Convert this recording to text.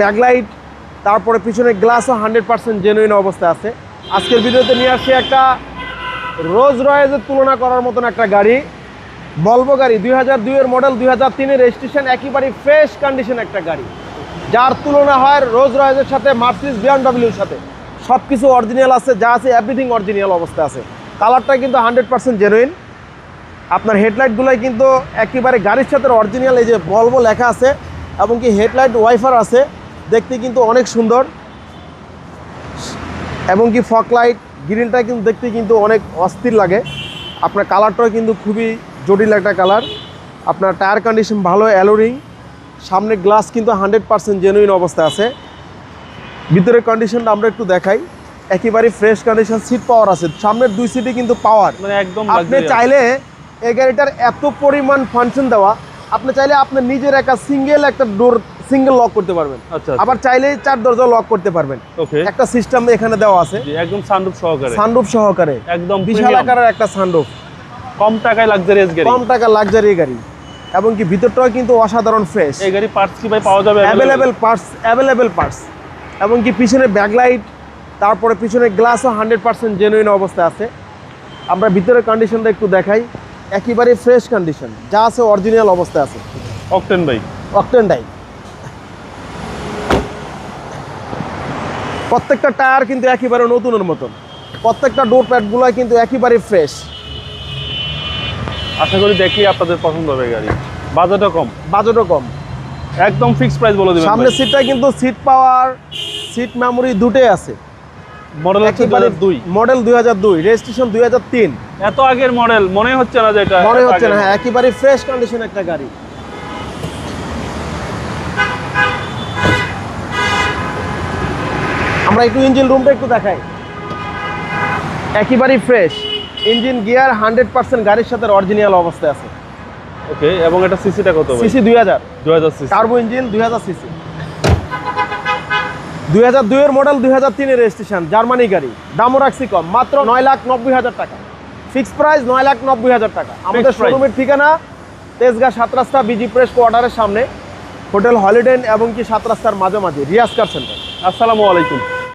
Backlight, তারপরে পিছনে গ্লাসও hundred percent genuine অবস্থায় আছে। আজকের ভিডিওতে নিয়ে আসছি একটা রোজ রয়েজের তুলনা করার মতন একটা গাড়ি। বলব গাড়ি, দুই হাজার দুইয়ের মডেল দুই হাজার তিনের রেজিস্ট্রেশন একেবারে ফ্রেশ কন্ডিশন একটা গাড়ি। যার তুলনা হয় রোজ রয়েজের সাথে মার্সিস বিএমডাব্লিউর সাথে। সব কিছু অরিজিনাল আছে, যা আছে এভরিথিং অরিজিনাল অবস্থায় আছে। কালারটা কিন্তু হান্ড্রেড পার্সেন্ট জেনুইন আপনার হেডলাইটগুলোই কিন্তু একেবারে গাড়ির সাথে অরিজিনাল এই যে বলব লেখা আছে, এবং কি হেডলাইট ওয়াইফার আছে। দেখতে কিন্তু অনেক সুন্দর। এবং কি ফক লাইট গ্রিনটা কিন্তু দেখতে কিন্তু অনেক অস্থির লাগে। আপনার কালারটাও কিন্তু খুবই জটিল একটা কালার আপনার টায়ার কন্ডিশন ভালো অ্যালোরিং সামনে গ্লাস কিন্তু হান্ড্রেড পার্সেন্ট জেনুইন অবস্থা আছে। ভিতরের কন্ডিশনটা আমরা একটু দেখাই। একেবারে ফ্রেশ কন্ডিশন সিট পাওয়ার আছে। সামনের দুই সিটে কিন্তু পাওয়ার মানে একদম আপনি চাইলে এই গাড়িটার এত পরিমাণ ফাংশন দেওয়া। আপনি চাইলে আপনার নিজের একটা সিঙ্গেল একটা ডোর সিঙ্গেল লক করতে পারবেন। আচ্ছা আবার চাইলে চার দরজা লক করতে পারবেন। ওকে। একটা সিস্টেম এখানে দেওয়া আছে। একদম সানরুফ সহকারে। সানরুফ সহকারে। একদম বিশাল আকারের একটা সানরুফ কম টাকায় লাক্সারিয়াস গাড়ি। কম টাকা লাক্সারি গাড়ি। এবং কি ভিতরটাও কিন্তু অসাধারণ ফ্রেশ এই গাড়ি পার্টস কি ভাই পাওয়া যাবে অ্যাভেলেবেল পার্টস অ্যাভেলেবেল পার্টস এবং কি পিছনে ব্যাকলাইট তারপরে পিছনে গ্লাসও হান্ড্রেড পার্সেন্ট জেনুইন অবস্থায় আছে। আমরা ভিতরের কন্ডিশনটা একটু দেখাই। একেবারে ফ্রেশ কন্ডিশন যা আছে অরিজিনাল অবস্থায় আছে। অকটেন ভাই। অকটেন ডাই প্রত্যেকটা টায়ার কিন্তু একেবারে নতুনের মতন। প্রত্যেকটা ডোর প্যাডগুলো কিন্তু একেবারে ফ্রেশ আশা করি দেখি আপনাদের পছন্দ হবে গাড়ি। বাজেটও কম। বাজেটও কম। একদম ফিক্স প্রাইস বলে দিবেন সামনের সিটটা কিন্তু সিট পাওয়ার সিট মেমোরি দুটোই আছে। মডেল হচ্ছে দুই মডেল দুই। হাজার দুই রেজিস্ট্রেশন দুই হাজার তিন। এত আগের মডেল মনে হচ্ছে না যে এটা মনে হচ্ছে না হ্যাঁ একেবারে ফ্রেশ কন্ডিশন একটা গাড়ি। আমরা একটু ইঞ্জিন রুমটা একটু দেখাই। একেবারেই fresh engine gear hundred percent গাড়ির সাথে অরিজিনাল অবস্থায় আছে। ওকে এবং এটা সিসিটা কত সিসি দুই হাজার। 2000 সিসি টার্বো ইঞ্জিন দুই হাজার সিসি দুই হাজার দুইয়ের মডেল দুই হাজার তিনের রেজিস্ট্রেশন জার্মানি গাড়ি। দামও রাখছি কম মাত্র নয় লাখ নব্বই হাজার টাকা। ফিক্সড প্রাইস নয় লাখ নব্বই হাজার টাকা। আমাদের শোরুমের ঠিকানা তেজগাঁ সাত রাস্তা বিজি প্রেস কোয়ার্টারের সামনে। হোটেল হলিডেন এবং কি সাত রাস্তার মাঝামাঝি রিয়াজ কার সেন্টার। আসসালামু আলাইকুম।